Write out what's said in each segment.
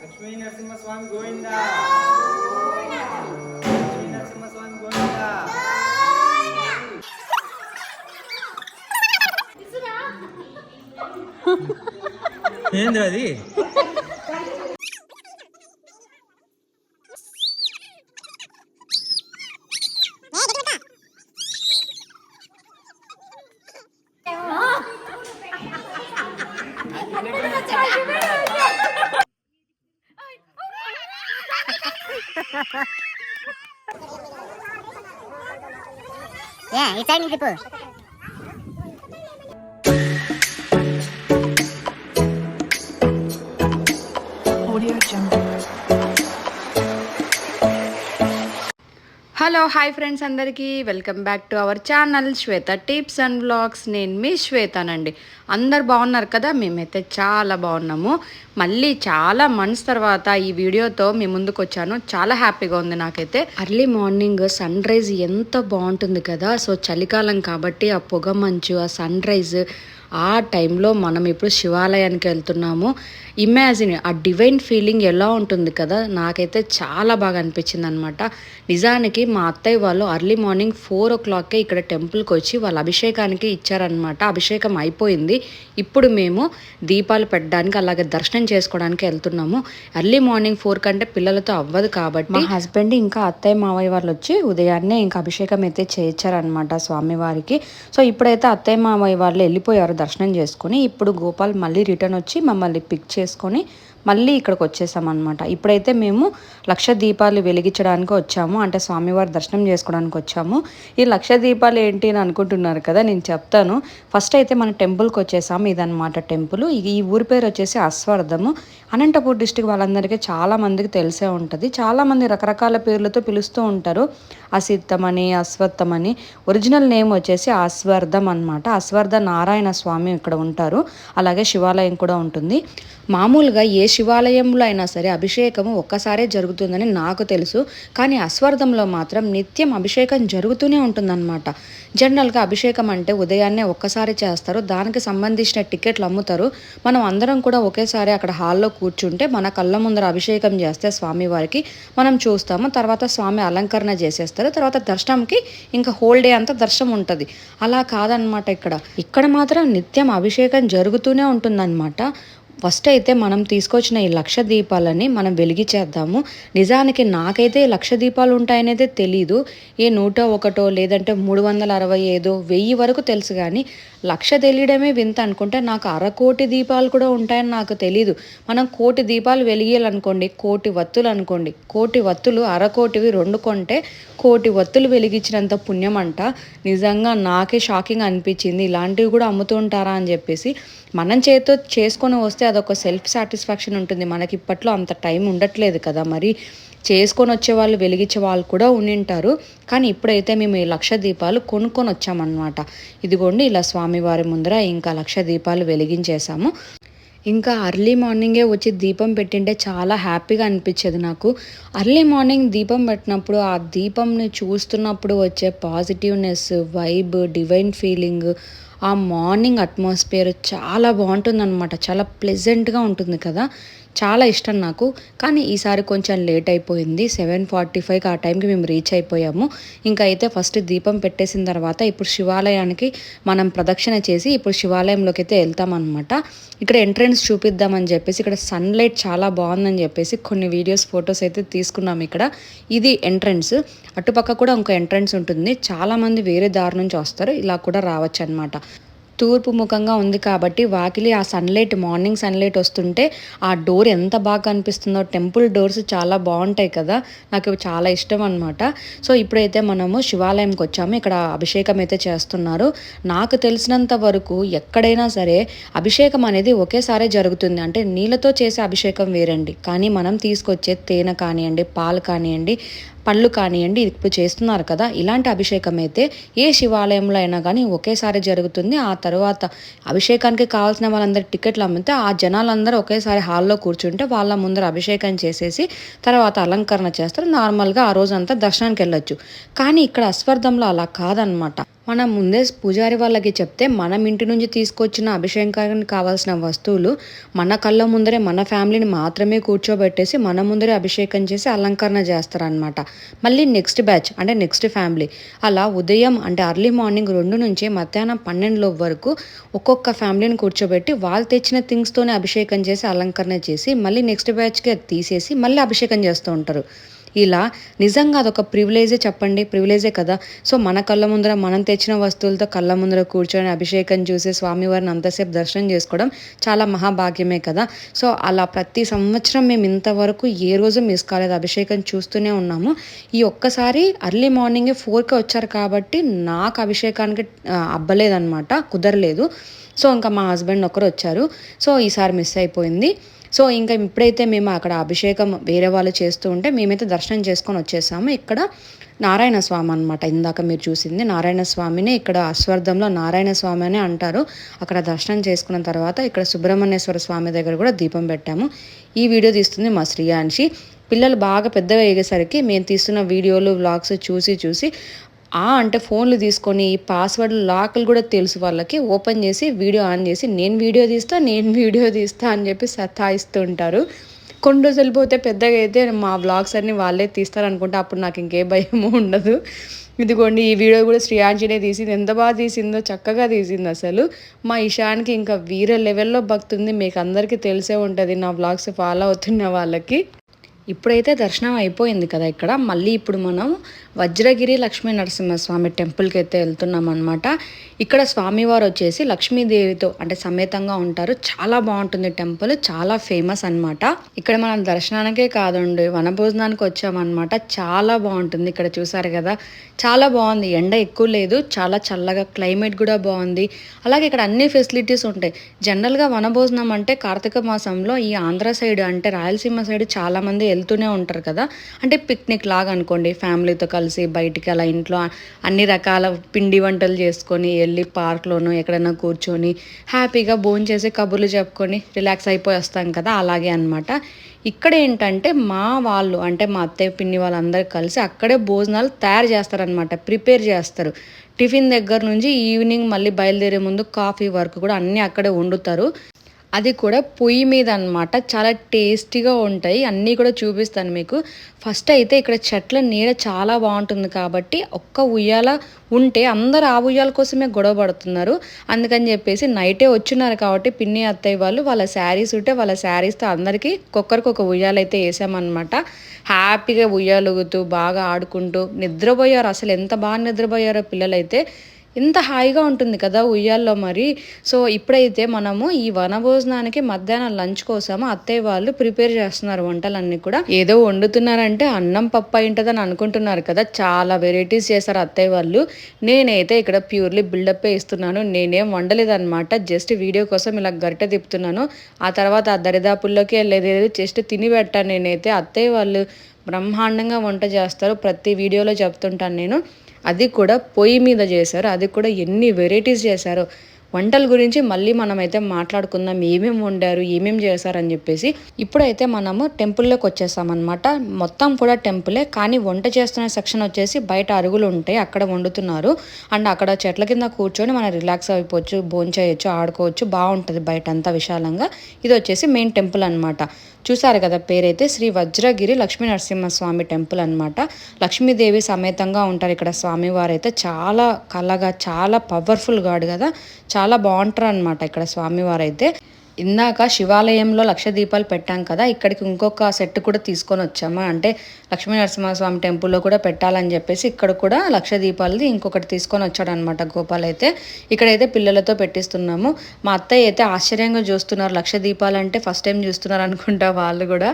లక్ష్మీ నరసింహస్వామి గోవింద? లక్ష్మీ నరసింహస్వామి గోవింద? ఏంది అది? ఏ ఈ సైడ్ నుంచి హలో హాయ్ ఫ్రెండ్స్ అందరికీ. Welcome back to our channel Shweta tips and blogs నేను మీ శ్వేతనండి. అందరు బాగున్నారు కదా? మేమైతే చాలా బాగున్నాము. మళ్ళీ చాలా మంత్స్ తర్వాత ఈ వీడియోతో మీ ముందుకు వచ్చాను. చాలా హ్యాపీగా ఉంది నాకైతే. అర్లీ మార్నింగ్ సన్ రైజ్ ఎంత బాగుంటుంది కదా? సో చలికాలం కాబట్టి ఆ పొగ మంచు ఆ సన్ రైజ్ ఆ టైంలో మనం ఇప్పుడు శివాలయానికి వెళ్తున్నాము. ఇమాజిన్ ఆ డివైన్ ఫీలింగ్ ఎలా ఉంటుంది కదా? నాకైతే చాలా బాగా అనిపించింది అనమాట నిజానికి మా అత్తయ్య వాళ్ళు అర్లీ మార్నింగ్ ఫోర్ ఓ క్లాక్కే ఇక్కడ టెంపుల్కి వచ్చి వాళ్ళ అభిషేకానికి ఇచ్చారనమాట. అభిషేకం అయిపోయింది. ఇప్పుడు మేము దీపాలు పెట్టడానికి అలాగే దర్శనం చేసుకోవడానికి వెళ్తున్నాము. అర్లీ మార్నింగ్ ఫోర్ కంటే పిల్లలతో అవ్వదు కాబట్టి మా హస్బెండ్ ఇంకా అత్తయ్య మావయ్య వాళ్ళు వచ్చి ఉదయాన్నే ఇంకా అభిషేకం అయితే చేయించారనమాట స్వామివారికి సో ఇప్పుడైతే అత్తయ్య మావయ్య వాళ్ళు వెళ్ళిపోయారు దర్శనం చేసుకొని ఇప్పుడు గోపాల్ మళ్ళీ రిటర్న్ వచ్చి మమ్మల్ని పిక్ చేసుకొని మళ్ళీ ఇక్కడికి వచ్చేసామన్నమాట. ఇప్పుడైతే మేము లక్ష దీపాలు వెలిగించడానికి వచ్చాము. అంటే స్వామివారి దర్శనం చేసుకోవడానికి వచ్చాము. ఈ లక్ష దీపాలు ఏంటి అని అనుకుంటున్నారు కదా నేను చెప్తాను. ఫస్ట్ అయితే మన టెంపుల్కి వచ్చేసాము. ఇదనమాట టెంపుల్. ఈ ఊరి పేరు వచ్చేసి అశ్వర్థము. అనంతపూర్ డిస్టిక్ వాళ్ళందరికీ చాలామందికి తెలిసే ఉంటుంది. చాలామంది రకరకాల పేర్లతో పిలుస్తూ ఉంటారు. అసిద్ధమని అశ్వత్థమని. ఒరిజినల్ నేమ్ వచ్చేసి అశ్వర్ధం అన్నమాట. అశ్వర్ధ నారాయణ స్వామి ఇక్కడ ఉంటారు. అలాగే శివాలయం కూడా ఉంటుంది. మామూలుగా ఏ శివాలయంలో అయినా సరే అభిషేకము ఒక్కసారే జరుగుతుందని నాకు తెలుసు. కానీ అశ్వార్థంలో మాత్రం నిత్యం అభిషేకం జరుగుతూనే ఉంటుందన్నమాట. జనరల్గా అభిషేకం అంటే ఉదయాన్నే ఒక్కసారి చేస్తారు. దానికి సంబంధించిన టికెట్లు అమ్ముతారు. మనం అందరం కూడా ఒకేసారి అక్కడ హాల్లో కూర్చుంటే మన కళ్ళ ముందర అభిషేకం చేస్తే స్వామివారికి మనం చూస్తాము. తర్వాత స్వామి అలంకరణ చేసేస్తారు. తర్వాత దర్శనంకి ఇంకా హోల్ డే అంతా దర్శనం ఉంటుంది. అలా కాదనమాట ఇక్కడ. ఇక్కడ మాత్రం నిత్యం అభిషేకం జరుగుతూనే ఉంటుందన్నమాట. ఫస్ట్ అయితే మనం తీసుకొచ్చిన ఈ లక్ష దీపాలని మనం వెలిగించేద్దాము నిజానికి నాకైతే లక్ష దీపాలు ఉంటాయనేదే తెలీదు. ఏ నూట ఒకటో లేదంటే మూడు వందల అరవై ఐదో వెయ్యి వరకు తెలుసు కానీ లక్ష తెలియడమే వింత అనుకుంటే. నాకు అరకోటి దీపాలు కూడా ఉంటాయని నాకు తెలీదు. మనం కోటి దీపాలు వెలిగేయాలనుకోండి కోటి వత్తులు అనుకోండి. కోటి వత్తులు అరకోటివి రెండు కొంటే కోటి వత్తులు వెలిగించినంత పుణ్యం అంట నిజంగా నాకే షాకింగ్ అనిపించింది. ఇలాంటివి కూడా అమ్ముతూ ఉంటారా అని చెప్పేసి మనం చేతితో చేసుకొని వస్తే అదొక సెల్ఫ్ సాటిస్ఫాక్షన్ ఉంటుంది. మనకి ఇప్పట్లో అంత టైం ఉండట్లేదు కదా మరి. చేసుకొని వచ్చే వాళ్ళు వెలిగించే వాళ్ళు కూడా ఉండింటారు కానీ ఇప్పుడైతే మేము ఈ లక్ష దీపాలు కొనుక్కొని వచ్చామన్నమాట. ఇదిగోండి ఇలా స్వామివారి ముందర ఇంకా లక్ష దీపాలు వెలిగించేసాము ఇంకా అర్లీ మార్నింగే వచ్చి దీపం పెట్టింటే చాలా హ్యాపీగా అనిపించేది నాకు. అర్లీ మార్నింగ్ దీపం పెట్టినప్పుడు ఆ దీపంని చూస్తున్నప్పుడు వచ్చే పాజిటివ్నెస్ వైబ్ డివైన్ ఫీలింగ్ ఆ మార్నింగ్ అట్మాస్ఫియర్ చాలా బాగుంటుందన్నమాట. చాలా ప్లెజెంట్గా ఉంటుంది కదా. చాలా ఇష్టం నాకు. కానీ ఈసారి కొంచెం లేట్ అయిపోయింది. సెవెన్ ఫార్టీ ఫైవ్కి ఆ టైంకి మేము రీచ్ అయిపోయాము. ఇంకా అయితే ఫస్ట్ దీపం పెట్టేసిన తర్వాత ఇప్పుడు శివాలయానికి మనం ప్రదక్షిణ చేసి ఇప్పుడు శివాలయంలోకి అయితే వెళ్తామన్నమాట. ఇక్కడ ఎంట్రన్స్ చూపిద్దామని చెప్పేసి ఇక్కడ సన్లైట్ చాలా బాగుందని చెప్పేసి కొన్ని వీడియోస్ ఫొటోస్ అయితే తీసుకున్నాం ఇక్కడ. ఇది ఎంట్రన్స్. అటుపక్క కూడా ఇంకో ఎంట్రన్స్ ఉంటుంది. చాలామంది వేరే దారి నుంచి వస్తారు. ఇలా కూడా రావచ్చు అనమాట తూర్పు ముఖంగా ఉంది కాబట్టి వాకిలి ఆ సన్లైట్ మార్నింగ్ సన్లైట్ వస్తుంటే ఆ డోర్ ఎంత బాగా కనిపిస్తుందో టెంపుల్ డోర్స్ చాలా బాగుంటాయి కదా నాకు చాలా ఇష్టం అనమాట సో ఇప్పుడైతే మనము శివాలయంకి వచ్చాము ఇక్కడ అభిషేకం అయితే చేస్తున్నారు. నాకు తెలిసినంత వరకు ఎక్కడైనా సరే అభిషేకం అనేది ఒకేసారి జరుగుతుంది. అంటే నీళ్ళతో చేసే అభిషేకం వేరండి కానీ మనం తీసుకొచ్చే తేనె కానివ్వండి పాలు కానివ్వండి పళ్ళు కానివ్వండి ఇప్పుడు చేస్తున్నారు కదా ఇలాంటి అభిషేకం అయితే ఏ శివాలయంలో అయినా కానీ ఒకేసారి జరుగుతుంది. ఆ తర్వాత అభిషేకానికి కావాల్సిన వాళ్ళందరి టికెట్లు అమ్మితే ఆ జనాలందరూ ఒకేసారి హాల్లో కూర్చుంటే వాళ్ళ ముందర అభిషేకం చేసేసి తర్వాత అలంకరణ చేస్తారు. నార్మల్గా ఆ రోజంతా దర్శనానికి వెళ్ళొచ్చు. కానీ ఇక్కడ అస్వర్ధంలో అలా కాదనమాట. మనం ముందే పూజారి వాళ్ళకి చెప్తే మనం ఇంటి నుంచి తీసుకొచ్చిన అభిషేకానికి కావాల్సిన వస్తువులు మన కళ్ళ ముందరే మన ఫ్యామిలీని మాత్రమే కూర్చోబెట్టేసి మన ముందరే అభిషేకం చేసి అలంకరణ చేస్తారనమాట మళ్ళీ నెక్స్ట్ బ్యాచ్ అంటే నెక్స్ట్ ఫ్యామిలీ. అలా ఉదయం అంటే అర్లీ మార్నింగ్ రెండు నుంచి మధ్యాహ్నం పన్నెండులో వరకు ఒక్కొక్క ఫ్యామిలీని కూర్చోబెట్టి వాళ్ళు తెచ్చిన థింగ్స్తోనే అభిషేకం చేసి అలంకరణ చేసి మళ్ళీ నెక్స్ట్ బ్యాచ్కి అది తీసేసి మళ్ళీ అభిషేకం చేస్తూ ఉంటారు. ఇలా నిజంగా అదొక ప్రివిలేజే చెప్పండి ప్రివిలేజే కదా? సో మన కళ్ళ ముందర మనం తెచ్చిన వస్తువులతో కళ్ళ ముందర కూర్చొని అభిషేకం చూసి స్వామివారిని అంతసేపు దర్శనం చేసుకోవడం చాలా మహాభాగ్యమే కదా? సో అలా ప్రతి సంవత్సరం మేము ఇంతవరకు ఏ రోజు మిస్ కాలేదు. అభిషేకం చూస్తూనే ఉన్నాము. ఈ ఒక్కసారి అర్లీ మార్నింగే ఫోర్కి వచ్చారు కాబట్టి నాకు అభిషేకానికి అబ్బలేదన్నమాట. కుదరలేదు. సో ఇంకా మా హస్బెండ్ ఒకరు వచ్చారు. సో ఈసారి మిస్ అయిపోయింది. సో ఇంకా ఇప్పుడైతే మేము అక్కడ అభిషేకం వేరే వాళ్ళు చేస్తూ ఉంటే మేమైతే దర్శనం చేసుకొని వచ్చేసాము. ఇక్కడ నారాయణ స్వామి అనమాట ఇందాక మీరు చూసింది నారాయణ స్వామిని ఇక్కడ అశ్వర్ధంలో నారాయణ స్వామి అని అంటారు. అక్కడ దర్శనం చేసుకున్న తర్వాత ఇక్కడ సుబ్రహ్మణ్యేశ్వర స్వామి దగ్గర కూడా దీపం పెట్టాము. ఈ వీడియో తీస్తుంది మా శ్రీయాంశి. పిల్లలు బాగా పెద్దగా అయ్యేసరికి మేము తీస్తున్న వీడియోలు వ్లాగ్స్ చూసి చూసి ఆ అంటే ఫోన్లు తీసుకొని ఈ పాస్వర్డ్ లాక్లు కూడా తెలుసు వాళ్ళకి. ఓపెన్ చేసి వీడియో ఆన్ చేసి నేను వీడియో తీస్తా నేను వీడియో తీస్తా అని చెప్పి సతాయిస్తూ ఉంటారు. కొన్ని రోజులు పోతే పెద్దగా అయితే మా వ్లాగ్స్ అన్ని వాళ్ళే తీస్తారనుకుంటే అప్పుడు నాకు ఇంకే భయము ఉండదు. ఇదిగోండి ఈ వీడియో కూడా శ్రీయాంజనే తీసింది. ఎంత బాగా తీసిందో చక్కగా తీసింది అసలు. మా ఇషాన్కి ఇంకా వీర లెవెల్లో భక్తి ఉంది. మీకు అందరికీ తెలిసే ఉంటుంది నా వ్లాగ్స్ ఫాలో అవుతున్న వాళ్ళకి. ఇప్పుడైతే దర్శనం అయిపోయింది కదా ఇక్కడ. మళ్ళీ ఇప్పుడు మనం వజ్రగిరి లక్ష్మీ నరసింహస్వామి టెంపుల్కి అయితే వెళ్తున్నాం అనమాట ఇక్కడ స్వామివారు వచ్చేసి లక్ష్మీదేవితో అంటే సమేతంగా ఉంటారు. చాలా బాగుంటుంది టెంపుల్ చాలా ఫేమస్ అన్నమాట. ఇక్కడ మనం దర్శనానికే కాదండి వనభోజనానికి వచ్చామన్నమాట చాలా బాగుంటుంది ఇక్కడ చూసారు కదా. చాలా బాగుంది. ఎండ ఎక్కువ లేదు చాలా చల్లగా క్లైమేట్ కూడా బాగుంది. అలాగే ఇక్కడ అన్ని ఫెసిలిటీస్ ఉంటాయి. జనరల్గా వనభోజనం అంటే కార్తీక మాసంలో ఈ ఆంధ్ర సైడ్ అంటే రాయలసీమ సైడ్ చాలా మంది వెళ్తూనే ఉంటారు కదా. అంటే పిక్నిక్ లాగా అనుకోండి ఫ్యామిలీతో కలిసి బయటికి అలా ఇంట్లో అన్ని రకాల పిండి వంటలు చేసుకొని వెళ్ళి పార్క్లోనూ ఎక్కడైనా కూర్చొని హ్యాపీగా భోంచేసి కబుర్లు చెప్పుకొని రిలాక్స్ అయిపోయి వస్తాం కదా అలాగే అన్నమాట. ఇక్కడ ఏంటంటే మా వాళ్ళు అంటే మా అత్తయ్య పిన్ని వాళ్ళందరూ కలిసి అక్కడే భోజనాలు తయారు చేస్తారనమాట ప్రిపేర్ చేస్తారు. టిఫిన్ దగ్గర నుంచి ఈవినింగ్ మళ్ళీ బయలుదేరే ముందు కాఫీ వరకు కూడా అన్నీ అక్కడే వండుతారు. అది కూడా పొయ్యి మీద అనమాట చాలా టేస్టీగా ఉంటాయి. అన్నీ కూడా చూపిస్తాను మీకు. ఫస్ట్ అయితే ఇక్కడ చెట్ల నీడ చాలా బాగుంటుంది కాబట్టి ఒక్క ఉయ్యాల ఉంటే అందరు ఆ ఉయ్యాల కోసమే గొడవ పడుతున్నారు. అందుకని చెప్పేసి నైటే వచ్చినారు కాబట్టి పిన్ని అత్తయ్య వాళ్ళు వాళ్ళ శారీస్ ఉంటే వాళ్ళ శారీస్తో అందరికీ ఒక్కొక్కరికి ఒక ఉయ్యాలు అయితే వేసామన్నమాట. హ్యాపీగా ఉయ్యాలుగుతూ బాగా ఆడుకుంటూ నిద్రపోయారు. అసలు ఎంత బాగా నిద్రపోయారో పిల్లలైతే. ఎంత హాయిగా ఉంటుంది కదా ఉయ్యాల్లో మరి. సో ఇప్పుడైతే మనము ఈ వనభోజనానికి మధ్యాహ్నం లంచ్ కోసం అత్తయ్య వాళ్ళు ప్రిపేర్ చేస్తున్నారు వంటలన్నీ కూడా. ఏదో వండుతున్నారంటే అన్నం పప్పు అయి ఉంటుందని అనుకుంటున్నారు కదా. చాలా వెరైటీస్ చేశారు అత్తయ్య వాళ్ళు. నేనైతే ఇక్కడ ప్యూర్లీ బిల్డప్ ఇస్తున్నాను. నేనేం వండలేదన్నమాట. జస్ట్ వీడియో కోసం ఇలా గరిటె తిప్పుతున్నాను. ఆ తర్వాత ఆ దరిదాపుల్లోకి వెళ్ళేది జస్ట్ తిని పెట్టాను నేనైతే. అత్తయ్య వాళ్ళు బ్రహ్మాండంగా వంట చేస్తారు. ప్రతి వీడియోలో చెప్తుంటాను నేను. అది కూడా పొయ్యి మీద చేశారు అది కూడా ఎన్ని వెరైటీస్ చేశారో. వంటల గురించి మళ్ళీ మనమైతే మాట్లాడుకుందాం. ఏమేమి వండారు ఏమేమి చేశారని చెప్పేసి ఇప్పుడైతే మనము టెంపుల్లోకి వచ్చేసామన్నమాట. మొత్తం కూడా టెంపులే కానీ వంట చేస్తున్న సెక్షన్ వచ్చేసి బయట అరుగులు ఉంటాయి అక్కడ వండుతున్నారు. అండ్ అక్కడ చెట్ల కింద కూర్చొని మనం రిలాక్స్ అయిపోవచ్చు భోంచేయచ్చు ఆడుకోవచ్చు బాగుంటుంది బయట అంతా విశాలంగా. ఇది వచ్చేసి మెయిన్ టెంపుల్ అన్నమాట. చూసారు కదా పేరైతే శ్రీ వజ్రగిరి లక్ష్మీ నరసింహస్వామి టెంపుల్ అనమాట లక్ష్మీదేవి సమేతంగా ఉంటారు ఇక్కడ స్వామివారు అయితే చాలా కళగా చాలా పవర్ఫుల్ గాడు కదా. చాలా బాగుంటారు అనమాట ఇక్కడ స్వామివారు అయితే ఇందాక శివాలయంలో లక్ష దీపాలు పెట్టాం కదా ఇక్కడికి ఇంకొక సెట్ కూడా తీసుకొని వచ్చామా? అంటే లక్ష్మీ నరసింహస్వామి టెంపుల్లో కూడా పెట్టాలని చెప్పేసి ఇక్కడ కూడా లక్ష దీపాలది ఇంకొకటి తీసుకొని వచ్చాడనమాట గోపాల్ అయితే. ఇక్కడైతే పిల్లలతో పెట్టిస్తున్నాము. మా అత్తయ్య అయితే ఆశ్చర్యంగా చూస్తున్నారు. లక్ష దీపాలు అంటే ఫస్ట్ టైం చూస్తున్నారు అనుకుంటా వాళ్ళు కూడా.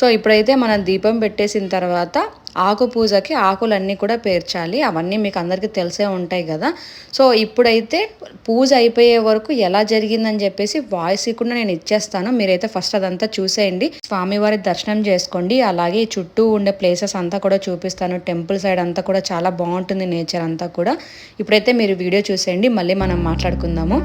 సో ఇప్పుడైతే మనం దీపం పెట్టేసిన తర్వాత ఆకు పూజకి ఆకులన్నీ కూడా పేర్చాలి. అవన్నీ మీకు అందరికీ తెలిసే ఉంటాయి కదా. సో ఇప్పుడైతే పూజ అయిపోయే వరకు ఎలా జరిగిందని చెప్పేసి వాయిస్ ఇకుండా నేను ఇచ్చేస్తాను. మీరైతే ఫస్ట్ అదంతా చూసేయండి. స్వామివారి దర్శనం చేసుకోండి. అలాగే చుట్టూ ఉండే ప్లేసెస్ అంతా కూడా చూపిస్తాను. టెంపుల్ సైడ్ అంతా కూడా చాలా బాగుంటుంది నేచర్ అంతా కూడా. ఇప్పుడైతే మీరు వీడియో చూసేయండి మళ్ళీ మనం మాట్లాడుకుందాము.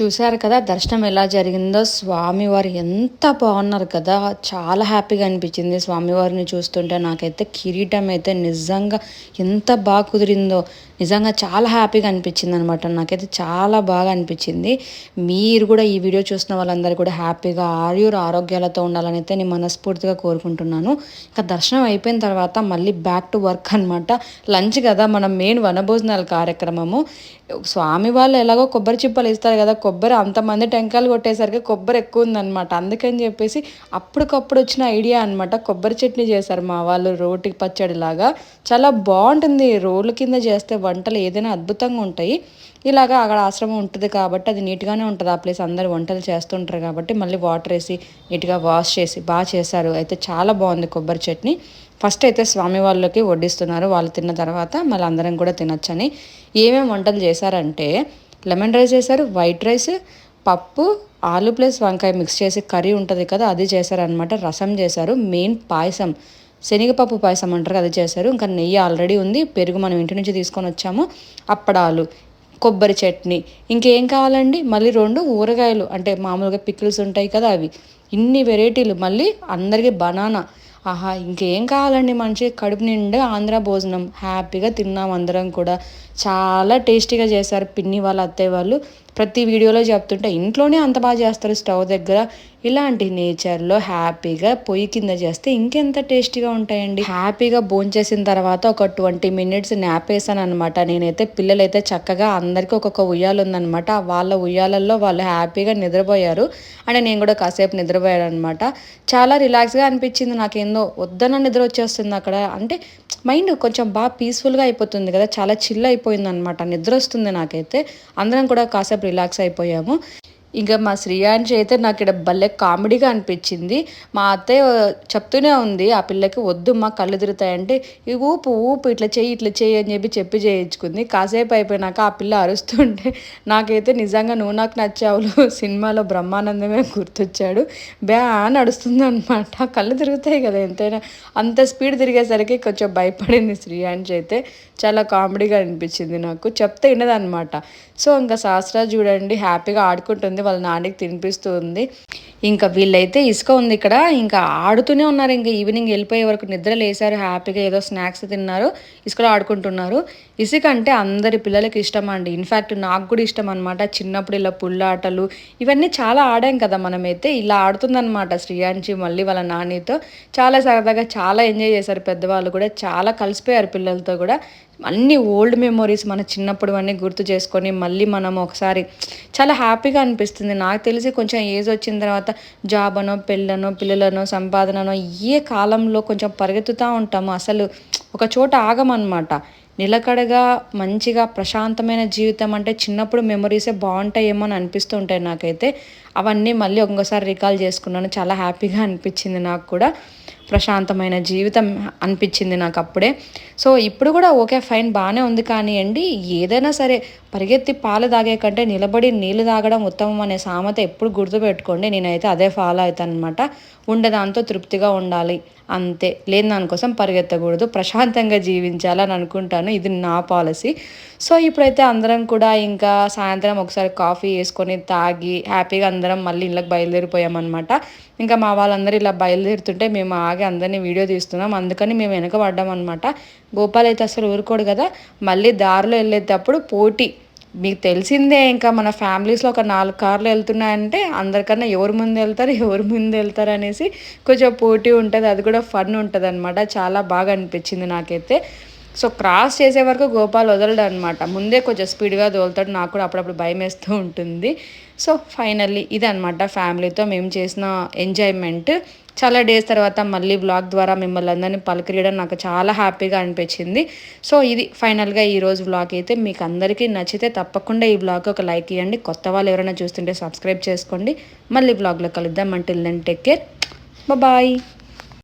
చూశారు కదా దర్శనం ఎలా జరిగిందో. స్వామివారు ఎంత బాగున్నారు కదా. చాలా హ్యాపీగా అనిపించింది స్వామివారిని చూస్తుంటే. నాకైతే కిరీటం అయితే నిజంగా ఎంత బాగా కుదిరిందో. నిజంగా చాలా హ్యాపీగా అనిపించింది అనమాట నాకైతే చాలా బాగా అనిపించింది. మీరు కూడా ఈ వీడియో చూసిన వాళ్ళందరూ కూడా హ్యాపీగా ఆయుర ఆరోగ్యాలతో ఉండాలని అయితే నేను మనస్ఫూర్తిగా కోరుకుంటున్నాను. ఇంకా దర్శనం అయిపోయిన తర్వాత మళ్ళీ బ్యాక్ టు వర్క్ అనమాట లంచ్ కదా మనం మెయిన్ వనభోజనాల కార్యక్రమము. స్వామి వాళ్ళు ఎలాగో కొబ్బరి చిప్పలు ఇస్తారు కదా కొబ్బరి అంతమంది టెంకాయలు కొట్టేసరికి కొబ్బరి ఎక్కువ ఉందన్నమాట. అందుకని చెప్పేసి అప్పటికప్పుడు వచ్చిన ఐడియా అనమాట కొబ్బరి చట్నీ చేశారు మా వాళ్ళు రోటి పచ్చడి లాగా చాలా బాగుంటుంది రోలు కింద చేస్తే వంటలు ఏదైనా అద్భుతంగా ఉంటాయి. ఇలాగా అక్కడ ఆశ్రమం ఉంటుంది కాబట్టి అది నీట్గానే ఉంటుంది. ఆ ప్లేస్ అందరు వంటలు చేస్తుంటారు కాబట్టి మళ్ళీ వాటర్ వేసి నీట్గా వాష్ చేసి బాగా చేశారు. అయితే చాలా బాగుంది కొబ్బరి చట్నీ. ఫస్ట్ అయితే స్వామి వాళ్ళకి వడ్డిస్తున్నారు. వాళ్ళు తిన్న తర్వాత మళ్ళీ అందరం కూడా తినొచ్చని. ఏమేమి వంటలు చేశారంటే లెమన్ రైస్ చేశారు వైట్ రైస్ పప్పు ఆలు ప్లస్ వంకాయ మిక్స్ చేసి కర్రీ ఉంటుంది కదా అది చేశారనమాట రసం చేశారు మెయిన్ పాయసం. శనగపప్పు పాయసం అంటారు అది చేశారు. ఇంకా నెయ్యి ఆల్రెడీ ఉంది. పెరుగు మనం ఇంటి నుంచి తీసుకొని వచ్చాము. అప్పడాలు కొబ్బరి చట్నీ ఇంకేం కావాలండి? మళ్ళీ రెండు ఊరగాయలు. అంటే మామూలుగా పికిల్స్ ఉంటాయి కదా అవి. ఇన్ని వెరైటీలు. మళ్ళీ అందరికీ బనానా. ఆహా ఇంకేం కావాలండి మంచి కడుపు నిండా ఆంధ్ర భోజనం. హ్యాపీగా తిన్నాం అందరం కూడా. చాలా టేస్టీగా చేశారు పిన్ని వాళ్ళ అత్తయ్య వాళ్ళు. ప్రతి వీడియోలో చెప్తుంటే ఇంట్లోనే అంత బాగా చేస్తారు స్టవ్ దగ్గర. ఇలాంటి నేచర్లో హ్యాపీగా పొయ్యి కింద చేస్తే ఇంకెంత టేస్టీగా ఉంటాయండి. హ్యాపీగా భోంచేసిన తర్వాత ఒక ట్వంటీ మినిట్స్ నాప్ వేసాను అనమాట నేనైతే పిల్లలైతే చక్కగా అందరికీ ఒక్కొక్క ఉయ్యాలు ఉందనమాట వాళ్ళ ఉయ్యాలల్లో వాళ్ళు హ్యాపీగా నిద్రపోయారు. అంటే నేను కూడా కాసేపు నిద్రపోయాను అనమాట చాలా రిలాక్స్గా అనిపించింది. నాకేందో వద్దన నిద్ర వచ్చేస్తుంది అక్కడ. అంటే మైండ్ కొంచెం బాగా పీస్ఫుల్గా అయిపోతుంది కదా. చాలా చిల్ అయిపోతుంది. అనమాట నిద్ర వస్తుంది నాకైతే. అందరం కూడా కాసేపు రిలాక్స్ అయిపోయాము. ఇంకా మా శ్రీయాంశి అయితే నాకు ఇక్కడ భలే కామెడీగా అనిపించింది. మా అత్తయ్య చెప్తూనే ఉంది ఆ పిల్లకి వద్దు మా కళ్ళు తిరుగుతాయంటే ఈ ఊపు ఊపు ఇట్లా చెయ్యి ఇట్లా చెయ్యి అని చెప్పి చెప్పి చేయించుకుంది. కాసేపు అయిపోయినాక ఆ పిల్ల అరుస్తుంటే నాకైతే నిజంగా నువ్వు నాకు నచ్చావులు సినిమాలో బ్రహ్మానందమే గుర్తొచ్చాడు. బ్యా నడుస్తుంది అనమాట కళ్ళు తిరుగుతాయి కదా ఎంతైనా. అంత స్పీడ్ తిరిగేసరికి కొంచెం భయపడింది శ్రీయాంశి అయితే చాలా కామెడీగా అనిపించింది నాకు. చెప్తే వినదనమాట సో ఇంకా శాస్త్ర చూడండి హ్యాపీగా ఆడుకుంటుంది. వాళ్ళ నాన్నకి తినిపిస్తూ ఉంది. ఇంకా వీళ్ళైతే ఇసుక ఉంది ఇక్కడ. ఇంకా ఆడుతూనే ఉన్నారు. ఇంకా ఈవినింగ్ వెళ్ళిపోయే వరకు నిద్ర లేసారు హ్యాపీగా ఏదో స్నాక్స్ తిన్నారు. ఇసుకలో ఆడుకుంటున్నారు. ఇసుక అంటే అందరి పిల్లలకి ఇష్టం అండి ఇన్ఫ్యాక్ట్ నాకు కూడా ఇష్టం అనమాట చిన్నప్పుడు ఇలా పుల్లాటలు ఇవన్నీ చాలా ఆడాం కదా మనమైతే. ఇలా ఆడుతుందనమాట శ్రీయాంచి మళ్ళీ వాళ్ళ నానితో చాలా సరదాగా చాలా ఎంజాయ్ చేశారు పెద్దవాళ్ళు కూడా. చాలా కలిసిపోయారు పిల్లలతో కూడా. అన్ని ఓల్డ్ మెమొరీస్ మన చిన్నప్పుడు అన్నీ గుర్తు చేసుకొని మళ్ళీ మనం ఒకసారి చాలా హ్యాపీగా అనిపిస్తుంది. నాకు తెలిసి కొంచెం ఏజ్ వచ్చిన తర్వాత జాబ్ అనో పెళ్ళనో పిల్లలనో సంపాదననో ఏ కాలంలో కొంచెం పరిగెత్తుతూ ఉంటాము. అసలు ఒక చోట ఆగమన్నమాట. నిలకడగా మంచిగా ప్రశాంతమైన జీవితం అంటే చిన్నప్పుడు మెమరీసే బాగుంటాయేమో అని అనిపిస్తుంటాయి నాకైతే. అవన్నీ మళ్ళీ ఇంకోసారి రికాల్ చేసుకున్నాను. చాలా హ్యాపీగా అనిపించింది నాకు కూడా. ప్రశాంతమైన జీవితం అనిపించింది నాకు అప్పుడే. సో ఇప్పుడు కూడా ఓకే ఫైన్ బాగానే ఉంది కానివ్వండి ఏదైనా సరే పరిగెత్తి పాలు తాగే కంటే నిలబడి నీళ్ళు తాగడం ఉత్తమం అనే సామెత ఎప్పుడు గుర్తుపెట్టుకోండి. నేనైతే అదే ఫాలో అవుతాను అనమాట ఉండదాంతో తృప్తిగా ఉండాలి. అంతే. లేని దానికోసం పరిగెత్తకూడదు. ప్రశాంతంగా జీవించాలని అనుకుంటాను. ఇది నా పాలసీ. సో ఇప్పుడైతే అందరం కూడా ఇంకా సాయంత్రం ఒకసారి కాఫీ వేసుకొని తాగి హ్యాపీగా అందరం మళ్ళీ ఇళ్ళకి బయలుదేరిపోయామన్నమాట. ఇంకా మా వాళ్ళందరూ ఇలా బయలుదేరుతుంటే మేము ఆగి అందరినీ వీడియో తీస్తున్నాం. అందుకని మేము వెనక పడ్డాం అనమాట గోపాల్ అయితే అసలు ఊరుకోడు కదా. మళ్ళీ దారిలో వెళ్ళేటప్పుడు పోటీ. మీకు తెలిసిందే ఇంకా మన ఫ్యామిలీస్లో ఒక నాలుగు కార్లు వెళ్తున్నాయంటే అందరికన్నా ఎవరు ముందు వెళ్తారు ఎవరు ముందు వెళ్తారు అనేసి కొంచెం పోటీ ఉంటుంది. అది కూడా ఫన్ ఉంటుంది అనమాట చాలా బాగా అనిపించింది నాకైతే. సో క్రాస్ చేసే వరకు గోపాల్ వదలడు అనమాట ముందే కొంచెం స్పీడ్గా తోలుతాడు. నాకు కూడా అప్పుడప్పుడు భయం వేస్తూ ఉంటుంది. సో ఫైనల్లీ ఇది అనమాట ఫ్యామిలీతో మేము చేసిన ఎంజాయ్మెంట్. చాలా డేస్ తర్వాత మళ్ళీ బ్లాగ్ ద్వారా మిమ్మల్ని అందరినీ పలకరియడం నాకు చాలా హ్యాపీగా అనిపించింది. సో ఇది ఫైనల్గా ఈరోజు బ్లాగ్ అయితే మీకు అందరికీ నచ్చితే తప్పకుండా ఈ బ్లాగ్ ఒక లైక్ ఇవ్వండి. కొత్త వాళ్ళు ఎవరైనా చూస్తుంటే సబ్స్క్రైబ్ చేసుకోండి. మళ్ళీ బ్లాగ్లో కలుద్దాం. అంటే దెన్ టేక్ కేర్ బాయ్